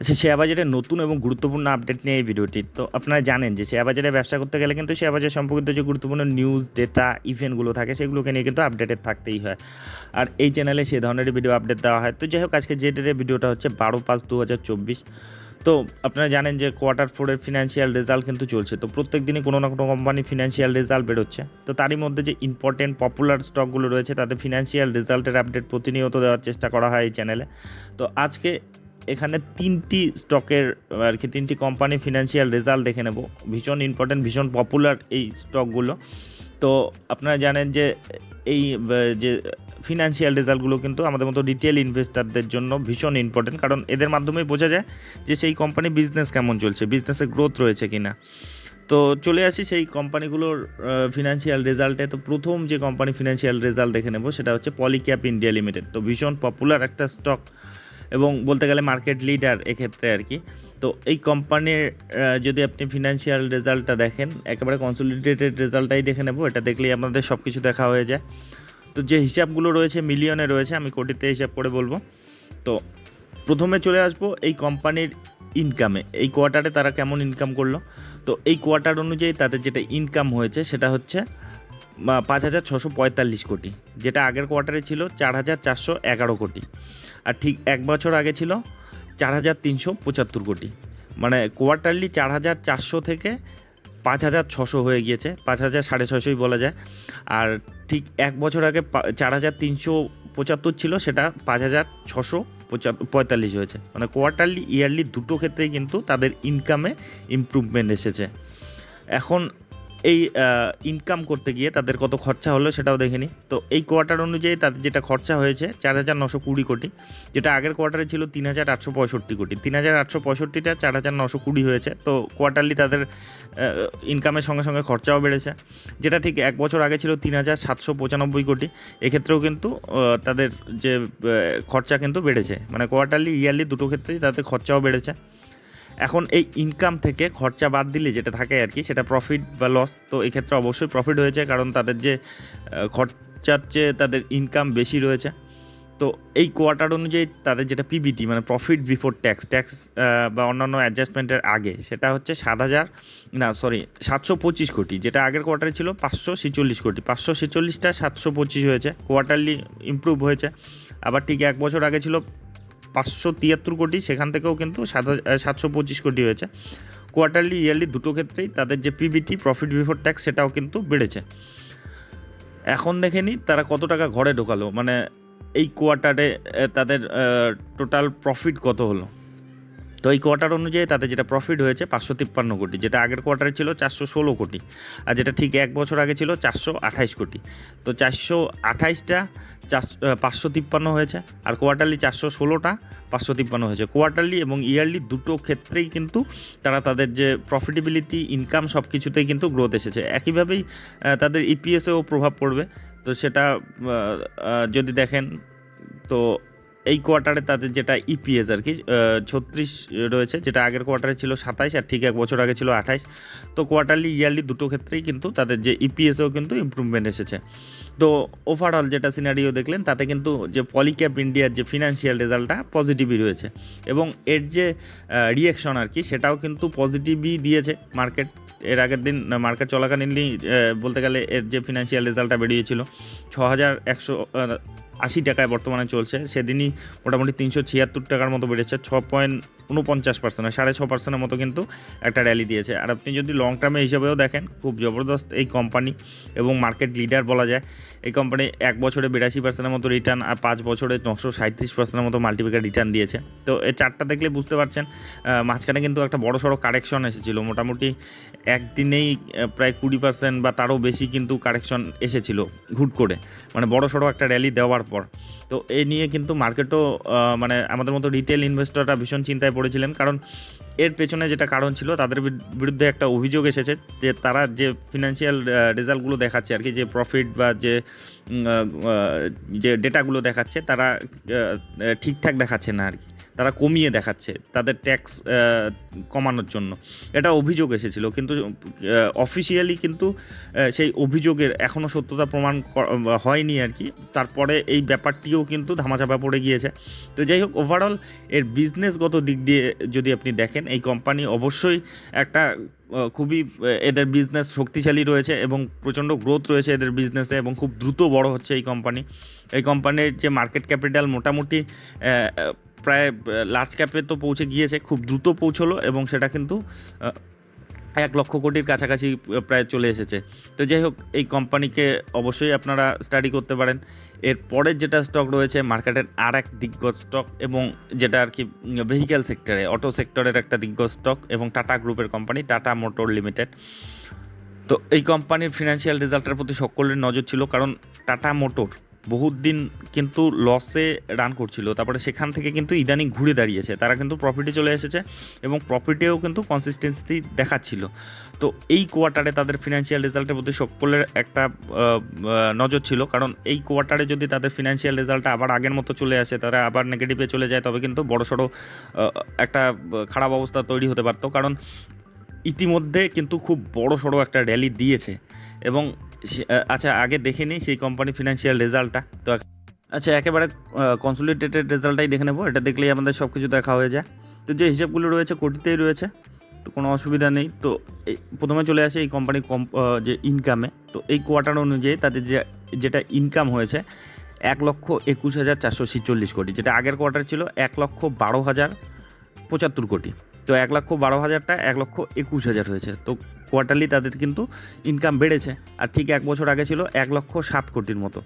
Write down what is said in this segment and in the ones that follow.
আচ্ছা শেয়ার বাজারের নতুন এবং গুরুত্বপূর্ণ আপডেট নিয়ে এই ভিডিওটি। তো আপনারা জানেন যে শেয়ার বাজারে ব্যবসা করতে গেলে কিন্তু শেয়ার বাজার সম্পর্কিত যে গুরুত্বপূর্ণ নিউজ ডেটা ইভেন্টগুলো থাকে, সেগুলোকে নিয়ে কিন্তু আপডেটেড থাকতেই হয়। আর এই চ্যানেলে সেই ধরনের ভিডিও আপডেট দেওয়া হয়। তো যাই হোক, আজকে যে ডেটের ভিডিওটা হচ্ছে বারো পাঁচ দু হাজার চব্বিশ। তো আপনারা জানেন যে কোয়ার্টার ফোরের ফিনান্সিয়াল রেজাল্ট কিন্তু চলছে। তো প্রত্যেক দিনই কোনো না কোনো কোম্পানি ফিনান্সিয়াল রেজাল্ট বেরোচ্ছে। তো তারই মধ্যে যে ইম্পর্টেন্ট পপুলার স্টকগুলো রয়েছে তাদের ফিনান্সিয়াল রেজাল্টের আপডেট প্রতিনিয়ত দেওয়ার চেষ্টা করা হয় এই চ্যানেলে তো আজকে এখানে তিনটি স্টকের, আর কি, তিনটি কোম্পানি ফিনান্সিয়াল রেজাল্ট দেখে নেব। ভীষণ ইম্পর্টেন্ট ভীষণ পপুলার এই স্টকগুলো। তো আপনারা জানেন যে এই যে ফিনান্সিয়াল রেজাল্টগুলো কিন্তু আমাদের মতো রিটেল ইনভেস্টারদের জন্য ভীষণ ইম্পর্টেন্ট কারণ এদের মাধ্যমেই বোঝা যায় যে সেই কোম্পানি বিজনেস কেমন চলছে বিজনেসের গ্রোথ রয়েছে কি না তো চলে আসি সেই কোম্পানিগুলোর ফিনান্সিয়াল রেজাল্টে তো প্রথম যে কোম্পানি ফিনান্সিয়াল রেজাল্ট দেখে নেব, সেটা হচ্ছে পলিক্যাপ ইন্ডিয়া লিমিটেড তো ভীষণ পপুলার একটা স্টক এবং বলতে গেলে মার্কেট লিডার এক্ষেত্রে আর কি। তো এই কোম্পানির যদি আপনি ফিনান্সিয়াল রেজাল্টটা দেখেন, একেবারে কনসলিডেটেড রেজাল্টটাই দেখে নেব। এটা দেখলেই আপনাদের সব কিছু দেখা হয়ে যায়। তো যে হিসাবগুলো রয়েছে মিলিয়নে রয়েছে, আমি কোটিতে হিসাব করে বলব। তো প্রথমে চলে আসব এই কোম্পানির ইনকামে এই কোয়ার্টারে তারা কেমন ইনকাম করল? তো এই কোয়ার্টার অনুযায়ী তাদের যেটা ইনকাম হয়েছে, সেটা হচ্ছে পাঁচ হাজার ছশো পঁয়তাল্লিশ কোটি। যেটা আগের কোয়ার্টারে ছিল চার হাজার চারশো এগারো কোটি। আর ঠিক এক বছর আগে ছিল চার হাজার তিনশো পঁচাত্তর কোটি। মানে কোয়ার্টারলি চার হাজার চারশো থেকে পাঁচ হাজার ছশো হয়ে গিয়েছে, পাঁচ হাজার সাড়ে ছশোই বলা যায়। আর ঠিক এক বছর আগে চার হাজার তিনশো পঁচাত্তর ছিল, সেটা পাঁচ হাজার ছশো পঁয়তাল্লিশ হয়েছে। মানে কোয়ার্টারলি ইয়ারলি দুটো ক্ষেত্রেই কিন্তু তাদের ইনকামে ইমপ্রুভমেন্ট এসেছে। এখন এই ইনকাম করতে গিয়ে তাদের কত খরচা হলো সেটাও দেখে নিই তো এই কোয়ার্টার অনুযায়ী তাদের যেটা খরচা হয়েছে চার হাজার নশো কুড়ি কোটি, যেটা আগের কোয়ার্টারে ছিল তিন হাজার আটশো পঁয়ষট্টি কোটি। তিন হাজার আটশো পঁয়ষট্টিটা চার হাজার নশো কুড়ি হয়েছে, তো কোয়ার্টারলি তাদের ইনকামের সঙ্গে সঙ্গে খরচাও বেড়েছে। যেটা ঠিক এক বছর আগে ছিল তিন হাজার সাতশো পঁচানব্বই কোটি, এক্ষেত্রেও কিন্তু তাদের যে খরচা কিন্তু বেড়েছে। মানে কোয়ার্টারলি ইয়ারলি দুটো ক্ষেত্রেই তাদের খরচাও বেড়েছে। এখন এই ইনকাম থেকে খরচা বাদ দিলে যেটা থাকে আর কি, সেটা প্রফিট বা লস তো এক্ষেত্রে অবশ্যই প্রফিট হয়েছে কারণ তাদের যে খরচার চেয়ে তাদের ইনকাম বেশি রয়েছে। তো এই কোয়ার্টার অনুযায়ী তাদের যেটা পিবিটি মানে প্রফিট বিফোর ট্যাক্স ট্যাক্স বা অন্যান্য অ্যাডজাস্টমেন্টের আগে, সেটা হচ্ছে সাত হাজার, না সরি সাতশো পঁচিশ কোটি, যেটা আগের কোয়ার্টারে ছিল পাঁচশো ছেচল্লিশ কোটি। পাঁচশো ছেচল্লিশটা সাতশো পঁচিশ হয়েছে কোয়ার্টারলি ইমপ্রুভ হয়েছে। আবার ঠিক এক বছর আগে ছিল পাঁচশো তিয়াত্তর কোটি, সেখান থেকেও কিন্তু সাত সাতশো পঁচিশ কোটি হয়েছে। কোয়ার্টারলি ইয়ারলি দুটো ক্ষেত্রেই তাদের যে পিবিটি প্রফিট বিফোর ট্যাক্স সেটাও কিন্তু বেড়েছে। এখন দেখে নিই তারা কত টাকা ঘরে ঢোকালো মানে এই কোয়ার্টারে তাদের টোটাল প্রফিট কত হলো? তো এই কোয়ার্টার অনুযায়ী তাদের যেটা প্রফিট হয়েছে পাঁচশো তিপ্পান্ন কোটি, যেটা আগের কোয়ার্টারে ছিল চারশো ষোলো কোটি আর যেটা ঠিক এক বছর আগে ছিল চারশো আঠাইশ কোটি। তো চারশো আঠাইশটা চারশো পাঁচশো তিপ্পান্ন হয়েছে আর কোয়ার্টারলি চারশো ষোলোটা পাঁচশো তিপ্পান্ন হয়েছে। কোয়ার্টারলি এবং ইয়ারলি দুটো ক্ষেত্রেই কিন্তু তারা তাদের যে প্রফিটেবিলিটি ইনকাম সব কিছুতেই কিন্তু গ্রোথ এসেছে। একইভাবেই তাদের ইপিএসেও প্রভাব পড়বে। তো সেটা যদি দেখেন, তো এই কোয়ার্টারে তাদের যেটা ইপিএস আর কি ছত্রিশ রয়েছে, যেটা আগের কোয়ার্টারে ছিল সাতাইশ আর ঠিক এক বছর আগে ছিল আঠাইশ। তো কোয়ার্টারলি, ইয়ারলি দুটো ক্ষেত্রেই কিন্তু তাদের যে ইপিএসেও কিন্তু ইমপ্রুভমেন্ট এসেছে। তো ওভারঅল যেটা সিনারিও দেখলেন, তাতে কিন্তু যে পলিক্যাপ ইন্ডিয়ার যে ফিনান্সিয়াল রেজাল্টটা পজিটিভই রয়েছে। এবং এর যে রিয়েকশন আর কি, সেটাও কিন্তু পজিটিভই দিয়েছে। মার্কেট এর আগের দিন মার্কেট চলাকালীনই বলতে গেলে এর যে ফিনান্সিয়াল রেজাল্টটা বেরিয়েছিল ছ হাজার একশো আশি টাকায় বর্তমানে চলছে। সেদিনই মোটামুটি তিনশো ছিয়াত্তর টাকার মতো বেড়েছে, ছ পয়েন্ট উনপঞ্চাশ পার্সেন্ট সাড়ে ছ পার্সেন্টের মতো কিন্তু একটা র্যালি দিয়েছে। আর আপনি যদি লং টার্মে হিসাবেও দেখেন, খুব জবরদস্ত এই কোম্পানি এবং মার্কেট লিডার বলা যায়, এই কোম্পানি এক বছরে বিরাশি পার্সেন্টের মতো রিটার্ন আর পাঁচ বছরে নশো সাঁত্রিশ পার্সেন্টের মতো মাল্টিপ্লিকার রিটার্ন দিয়েছে। তো এই চারটা দেখলে বুঝতে পারছেন মাঝখানে কিন্তু একটা বড় সড়ো কারেকশন এসেছিল। মোটামুটি একদিনেই প্রায় কুড়ি পার্সেন্ট বা তারও বেশি কিন্তু কারেকশন এসেছিল হুট করে। মানে বড় সড়ো একটা র্যালি দেওয়ার পর। তো এ নিয়ে কিন্তু মার্কেটও মানে আমাদের মতো রিটেল ইনভেস্টররা ভীষণ চিন্তায় পড়েছিলেন। কারণ এর পেছনে যেটা কারণ ছিল, তাদের বিরুদ্ধে একটা অভিযোগ এসেছে যে তারা যে ফিনান্সিয়াল রেজাল্টগুলো দেখাচ্ছে আর কি, যে প্রফিট বা যে যে ডেটাগুলো দেখাচ্ছে, তারা ঠিকঠাক দেখাচ্ছে না আর কি। তারা কমিয়ে দেখাচ্ছে তাদের ট্যাক্স কমানোর জন্য। এটা অভিযোগ এসেছিল, কিন্তু অফিসিয়ালি কিন্তু সেই অভিযোগের এখনও সত্যতা প্রমাণ হয়নি আর কি। তারপরে এই ব্যাপারটিও কিন্তু ধামাচাপা পড়ে গিয়েছে। তো যাই হোক ওভারঅল এর বিজনেসগত দিক দিয়ে যদি আপনি দেখেন, এই কোম্পানি অবশ্যই একটা খুবই এদের বিজনেস শক্তিশালী রয়েছে এবং প্রচণ্ড গ্রোথ রয়েছে এদের বিজনেসে এবং খুব দ্রুত বড় হচ্ছে এই কোম্পানি এই কোম্পানির যে মার্কেট ক্যাপিটাল মোটামুটি প্রায় লার্জ ক্যাপে তো পৌঁছে গিয়েছে, খুব দ্রুত পৌঁছলো এবং সেটা কিন্তু এক লক্ষ কোটির কাছাকাছি প্রায় চলে এসেছে। তো যাই হোক, এই কোম্পানিকে অবশ্যই আপনারা স্টাডি করতে পারেন। এর পরের যেটা স্টক রয়েছে মার্কেটের আর এক দিগ্গজ স্টক এবং যেটা আর কি ভেহিক্যাল সেক্টরে অটো সেক্টরের একটা দিগ্গজ স্টক এবং টাটা গ্রুপের কোম্পানি টাটা মোটর লিমিটেড তো এই কোম্পানির ফিনান্সিয়াল রেজাল্টের প্রতি সকলের নজর ছিল, কারণ টাটা মোটর বহুত দিন কিন্তু লসে রান করছিল। তারপরে সেখান থেকে কিন্তু ইদানিং ঘুরে দাঁড়িয়েছে। তারা কিন্তু প্রফিটে চলে এসেছে এবং প্রফিটেও কিন্তু কনসিস্টেন্সি দেখাচ্ছিল। তো এই কোয়ার্টারে তাদের ফিনান্সিয়াল রেজাল্টের প্রতি সকলের একটা নজর ছিল। কারণ এই কোয়ার্টারে যদি তাদের ফিনান্সিয়াল রেজাল্টটা আবার আগের মতো চলে আসে, তারা আবার নেগেটিভে চলে যায়, তবে কিন্তু বড়সড় একটা খারাপ অবস্থা তৈরি হতে পারতো। কারণ ইতিমধ্যে কিন্তু খুব বড় সড়ো একটা র্যালি দিয়েছে। এবং আচ্ছা আগে দেখে নিই সেই কোম্পানি ফিনান্সিয়াল রেজাল্টটা তো আচ্ছা একেবারে কনসোলিডেটেড রেজাল্টটাই দেখে নেব। এটা দেখলেই আমাদের সব কিছু দেখা হয়ে যায়। তো যে হিসাবগুলো রয়েছে, কোটিতেই রয়েছে। তো কোনো অসুবিধা নেই। তো প্রথমে চলে আসে এই কোম্পানি কম যে ইনকামে তো এই কোয়ার্টার অনুযায়ী তাদের যে, যেটা ইনকাম হয়েছে, এক লক্ষ একুশ হাজার চারশো ছিচল্লিশ কোটি। যেটা আগের কোয়ার্টার ছিল, এক লক্ষ বারো হাজার পঁচাত্তর কোটি। তো এক লক্ষ বারো হাজারটা, এক লক্ষ একুশ হাজার হয়েছে। তো কোয়ার্টারলি তাদের কিন্তু ইনকাম বেড়েছে। আর ঠিক এক বছর আগে ছিল এক লক্ষ সাত কোটির মতো,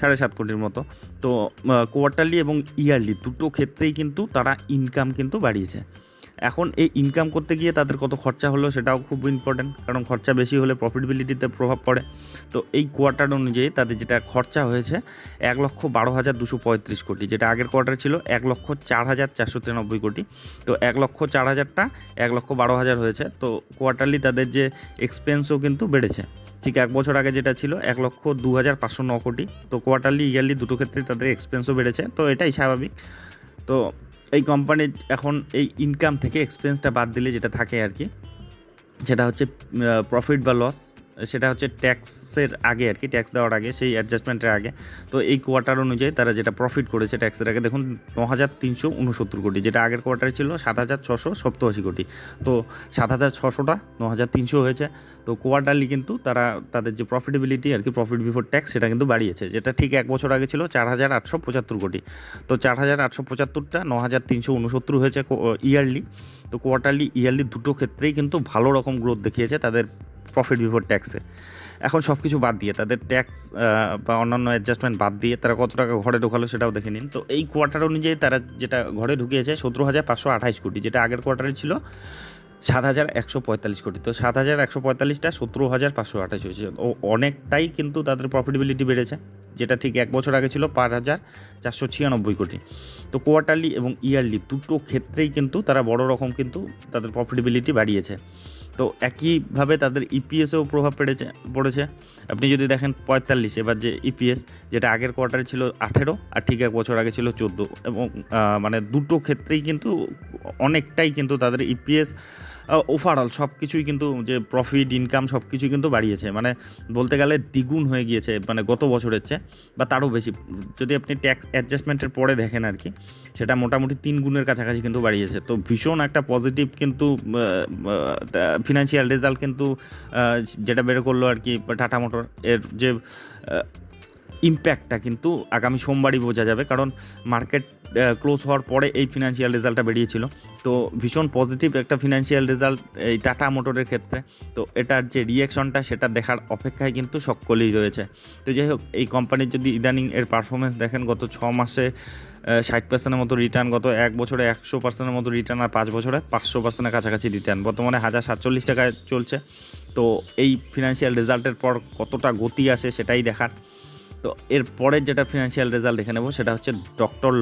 সাড়ে সাত কোটির মতো। তো কোয়ার্টারলি এবং ইয়ারলি দুটো ক্ষেত্রেই কিন্তু তারা ইনকাম কিন্তু বাড়িয়েছে। এখন এই ইনকাম করতে গিয়ে তাদের কত খরচা হলো সেটাও খুব ইম্পর্টেন্ট কারণ খরচা বেশি হলে প্রফিটেবিলিটিতে প্রভাব পড়ে। তো এই কোয়ার্টার অনুযায়ী তাদের যেটা খরচা হয়েছে, এক লক্ষ বারো হাজার দুশো পঁয়ত্রিশ কোটি, যেটা আগের কোয়ার্টার ছিল এক লক্ষ চার হাজার চারশো তিরানব্বই কোটি। তো এক লক্ষ চার হাজারটা এক লক্ষ বারো হাজার হয়েছে। তো কোয়ার্টারলি তাদের যে এক্সপেন্সও কিন্তু বেড়েছে। ঠিক এক বছর আগে যেটা ছিল এক লক্ষ দু হাজার পাঁচশো ন কোটি। তো কোয়ার্টারলি ইয়ারলি দুটো ক্ষেত্রে তাদের এক্সপেন্সও বেড়েছে। তো এটাই স্বাভাবিক। তো এই কোম্পানির এখন এই ইনকাম থেকে এক্সপেন্সটা বাদ দিলে যেটা থাকে আর কি, সেটা হচ্ছে প্রফিট বা লস সেটা হচ্ছে ট্যাক্সের আগে আর কি, ট্যাক্স দেওয়ার আগে, সেই অ্যাডজাস্টমেন্টের আগে। তো এই কোয়ার্টার অনুযায়ী তারা যেটা প্রফিট করেছে ট্যাক্সের আগে, দেখুন ন হাজার তিনশো উনসত্তর কোটি, যেটা আগের কোয়ার্টারে ছিল সাত হাজার ছশো সপ্তআশি কোটি। তো সাত হাজার ছশোটা ন হাজার তিনশো হয়েছে। তো কোয়ার্টারলি কিন্তু তারা, তাদের যে প্রফিটেবিলিটি আর কি প্রফিট বিফোর ট্যাক্স সেটা কিন্তু বাড়িয়েছে, যেটা ঠিক এক বছর আগে ছিল চার হাজার আটশো পঁচাত্তর কোটি। তো চার হাজার আটশো পঁচাত্তরটা ন হাজার তিনশো উনসত্তর হয়েছে ইয়ারলি তো কোয়ার্টারলি ইয়ারলি দুটো ক্ষেত্রেই কিন্তু ভালো রকম গ্রোথ দেখিয়েছে তাদের প্রফিট বিফোর ট্যাক্সে এখন সব কিছু বাদ দিয়ে, তাদের ট্যাক্স বা অন্যান্য অ্যাডজাস্টমেন্ট বাদ দিয়ে তারা কত টাকা ঘরে ঢোকালো সেটাও দেখে নিন। তো এই কোয়ার্টার অনুযায়ী তারা যেটা ঘরে ঢুকিয়েছে, সতেরো হাজার পাঁচশো আঠাইশ কোটি, যেটা আগের কোয়ার্টারে ছিল সাত হাজার একশো পঁয়তাল্লিশ কোটি। তো সাত হাজার একশো পঁয়তাল্লিশটা সতেরো হাজার পাঁচশো আঠাশ হয়েছে। ও অনেকটাই কিন্তু তাদের প্রফিটেবিলিটি বেড়েছে, যেটা ঠিক এক বছর আগে ছিল পাঁচ হাজার চারশো ছিয়ানব্বই কোটি। তো কোয়ার্টারলি এবং ইয়ারলি দুটো ক্ষেত্রেই কিন্তু তারা বড় রকম কিন্তু তাদের প্রফিটেবিলিটি বাড়িয়েছে। তো একইভাবে তাদের ইপিএসেও প্রভাব পড়েছে পড়েছে। আপনি যদি দেখেন পঁয়তাল্লিশ, এবার যে ইপিএস যেটা আগের কোয়ার্টারে ছিল আঠেরো, আর ঠিক এক বছর আগে ছিল চোদ্দ। এবং মানে দুটো ক্ষেত্রেই কিন্তু অনেকটাই কিন্তু তাদের ইপিএস ওভারঅল সব কিছুই কিন্তু যে প্রফিট ইনকাম সব কিছুই কিন্তু বাড়িয়েছে। মানে বলতে গেলে দ্বিগুণ হয়ে গিয়েছে মানে গত বছরের চেয়ে, বা তারও বেশি। যদি আপনি ট্যাক্স অ্যাডজাস্টমেন্টের পরে দেখেন আর কি, সেটা মোটামুটি তিন গুণের কাছাকাছি কিন্তু বাড়িয়েছে। তো ভীষণ একটা পজিটিভ কিন্তু ফিনান্সিয়াল রেজাল্ট কিন্তু যেটা বের করল আর কি টাটা মোটর এর যে ইম্প্যাক্টটা কিন্তু আগামী সোমবারই বোঝা যাবে। কারণ মার্কেট ক্লোজ হওয়ার পরে এই ফিনান্সিয়াল রেজাল্টটা বেরিয়েছিল। তো ভীষণ পজিটিভ একটা ফিনান্সিয়াল রেজাল্ট এই টাটা মোটরের ক্ষেত্রে। তো এটার যে রিয়াকশনটা সেটা দেখার অপেক্ষায় কিন্তু সকলেই রয়েছে। তো যাই হোক, এই কোম্পানির যদি ইদানিং এর পারফরমেন্স দেখেন, গত ছ মাসে ষাট পার্সেন্টের মতো রিটার্ন গত এক বছরে একশো পার্সেন্টের মতো রিটার্ন আর পাঁচ বছরে পাঁচশো পার্সেন্টের কাছাকাছি রিটার্ন বর্তমানে হাজার সাতচল্লিশ টাকায় চলছে। তো এই ফিনান্সিয়াল রেজাল্টের পর কতটা গতি আসে, সেটাই দেখার। তো এর পরের যেটা ফিনান্সিয়াল রেজাল্ট দেখে নেব, সেটা হচ্ছে ডক্টর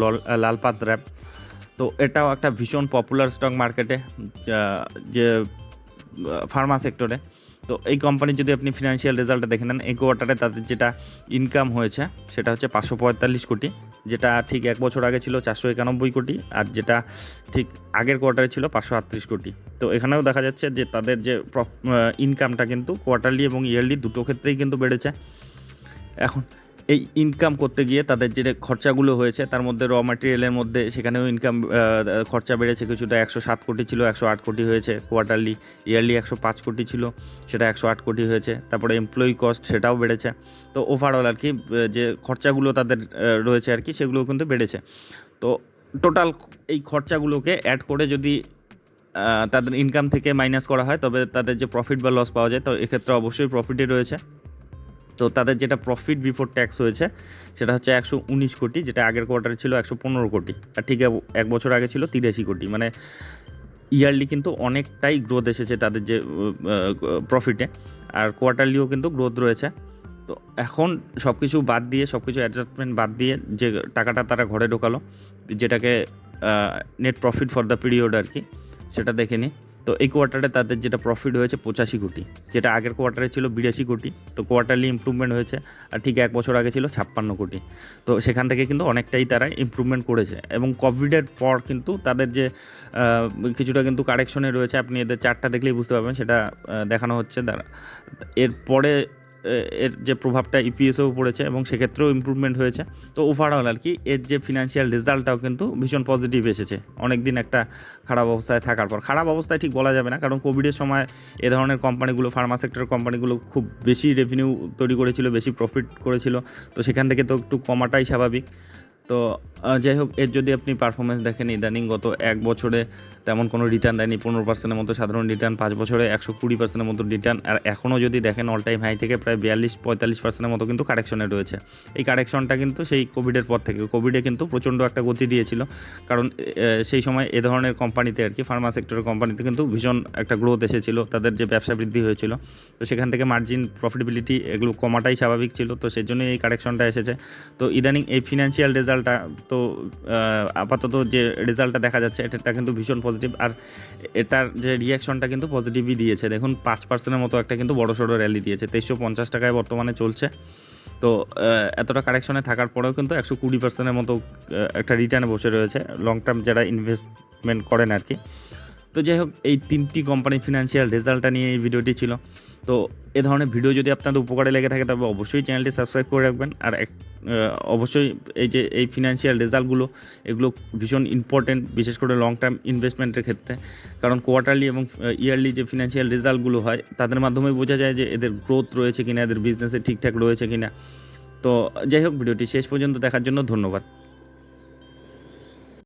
লালপাত র্যাপ তো এটাও একটা ভীষণ পপুলার স্টক মার্কেটে যে ফার্মা সেক্টরে তো এই কোম্পানির যদি আপনি ফিনান্সিয়াল রেজাল্টটা দেখে নেন, এই কোয়ার্টারে তাদের যেটা ইনকাম হয়েছে, সেটা হচ্ছে পাঁচশো পঁয়তাল্লিশ কোটি, যেটা ঠিক এক বছর আগে ছিল চারশো একানব্বই কোটি, আর যেটা ঠিক আগের কোয়ার্টারে ছিল পাঁচশো আটত্রিশ কোটি। তো এখানেও দেখা যাচ্ছে যে তাদের যে ইনকামটা কিন্তু কোয়ার্টারলি এবং ইয়ারলি দুটো ক্ষেত্রেই কিন্তু বেড়েছে। এখন এই ইনকাম করতে গিয়ে তাদের যে খরচাগুলো হয়েছে, তার মধ্যে র ম্যাটেরিয়ালের মধ্যে সেখানেও ইনকাম খরচা বেড়েছে কিছুটা। একশো সাত কোটি ছিল, একশো আট কোটি হয়েছে কোয়ার্টারলি ইয়ারলি একশো পাঁচ কোটি ছিল, সেটা একশো আট কোটি হয়েছে। তারপরে এমপ্লয়ি কস্ট সেটাও বেড়েছে। তো ওভারঅল আর কি যে খরচাগুলো তাদের রয়েছে আর কি, সেগুলোও কিন্তু বেড়েছে। তো টোটাল এই খরচাগুলোকে অ্যাড করে যদি তাদের ইনকাম থেকে মাইনাস করা হয়, তবে তাদের যে প্রফিট বা লস পাওয়া যায়, তো এক্ষেত্রে অবশ্যই প্রফিটই রয়েছে। তো তাদের যেটা প্রফিট বিফোর ট্যাক্স হয়েছে, সেটা হচ্ছে একশো উনিশ কোটি, যেটা আগের কোয়ার্টারে ছিল একশো পনেরো কোটি। আর ঠিক এক- বছর আগে ছিল তিরাশি কোটি। মানে ইয়ারলি কিন্তু অনেকটাই গ্রোথ এসেছে তাদের যে প্রফিটে আর কোয়ার্টারলিও কিন্তু গ্রোথ রয়েছে। তো এখন সব কিছু বাদ দিয়ে সব কিছু অ্যাডজাস্টমেন্ট বাদ দিয়ে যে টাকাটা তারা ঘরে ঢোকালো, যেটাকে net profit for the period আর কি, সেটা দেখে নিই। তো এই কোয়ার্টারে তাদের যেটা প্রফিট হয়েছে পঁচাশি কোটি, যেটা আগের কোয়ার্টারে ছিল বিরাশি কোটি। তো কোয়ার্টারলি ইম্প্রুভমেন্ট হয়েছে আর ঠিক এক বছর আগে ছিল ছাপ্পান্ন কোটি। তো সেখান থেকে কিন্তু অনেকটাই তারা ইম্প্রুভমেন্ট করেছে এবং কোভিডের পর কিন্তু তাদের যে কিছুটা কিন্তু কারেকশনে রয়েছে। আপনি এদের চারটা দেখলেই বুঝতে পারবেন, সেটা দেখানো হচ্ছে তারা এরপরে এর যে প্রভাবটা ইপিএসেও পড়েছে এবং সেক্ষেত্রেও ইম্প্রুভমেন্ট হয়েছে। তো ওভারঅল আর কি, এর যে ফিনান্সিয়াল রেজাল্টটাও কিন্তু ভীষণ পজিটিভ এসেছে। অনেক দিন একটা খারাপ অবস্থায় থাকার পর। খারাপ অবস্থায় ঠিক বলা যাবে না, কারণ কোভিডের সময় এ ধরনের কোম্পানিগুলো ফার্মা সেক্টরের কোম্পানিগুলো খুব বেশি রেভিনিউ তৈরি করেছিল, বেশি প্রফিট করেছিল। তো সেখান থেকে তো একটু কমাটাই স্বাভাবিক। তো যাই হোক এর যদি আপনি পারফরমেন্স দেখেন ইদানিং গত এক বছরে তেমন কোনো রিটার্ন দেয়নি, পনেরো পার্সেন্টের মতো সাধারণ রিটার্ন পাঁচ বছরে একশো কুড়ি পার্সেন্টের মতো রিটার্ন আর এখনও যদি দেখেন অল টাইম হাই থেকে প্রায় বিয়াল্লিশ, পঁয়তাল্লিশ পার্সেন্টের মতো কিন্তু কারেকশনে রয়েছে। এই কারেকশনটা কিন্তু সেই কোভিডের পর থেকে কোভিডে কিন্তু প্রচণ্ড একটা গতি দিয়েছিল, কারণ সেই সময় এ ধরনের কোম্পানিতে আর কি ফার্মা সেক্টরের কোম্পানিতে কিন্তু ভীষণ একটা গ্রোথ এসেছিল, তাদের যে ব্যবসা বৃদ্ধি হয়েছিল। তো সেখান থেকে মার্জিন প্রফিটেবিলিটি এগুলো কমাটাই স্বাভাবিক ছিল, তো সেই জন্যই এই কারেকশনটা এসেছে। তো ইদানিং এই ফিনান্সিয়াল রেজাল্টটা তো আপাতত যে রেজাল্টটা দেখা যাচ্ছে এটা কিন্তু ভীষণ পজিটিভ আর এটার যে রিয়াকশনটা কিন্তু পজিটিভই দিয়েছে। দেখুন, পাঁচ পার্সেন্টের মতো একটা কিন্তু বড় সড়ো র্যালি দিয়েছে। তেইশশো পঞ্চাশ টাকায় বর্তমানে চলছে। তো এতটা কারেকশনে থাকার পরেও কিন্তু একশো কুড়ি পার্সেন্টের মতো একটা রিটার্নে বসে রয়েছে। লং টার্ম যারা ইনভেস্টমেন্ট করেন আর কি। তো যাই হোক, এই তিনটি কোম্পানি ফিনান্সিয়াল রেজাল্টটা নিয়ে এই ভিডিওটি ছিল। তো এ ধরনের ভিডিও যদি আপনাদের উপকারে লেগে থাকে, তবে অবশ্যই চ্যানেলটি সাবস্ক্রাইব করে রাখবেন। আর এক- অবশ্যই এই যে, এই ফিনান্সিয়াল রেজাল্টগুলো এগুলো ভীষণ ইম্পর্টেন্ট বিশেষ করে লং টার্ম ইনভেস্টমেন্টের ক্ষেত্রে। কারণ কোয়ার্টারলি এবং ইয়ারলি যে ফিনান্সিয়াল রেজাল্টগুলো হয়, তাদের মাধ্যমে বোঝা যায় যে এদের গ্রোথ রয়েছে কিনা, এদের বিজনেসে ঠিকঠাক রয়েছে কিনা। তো যাই হোক, ভিডিওটি শেষ পর্যন্ত দেখার জন্য ধন্যবাদ।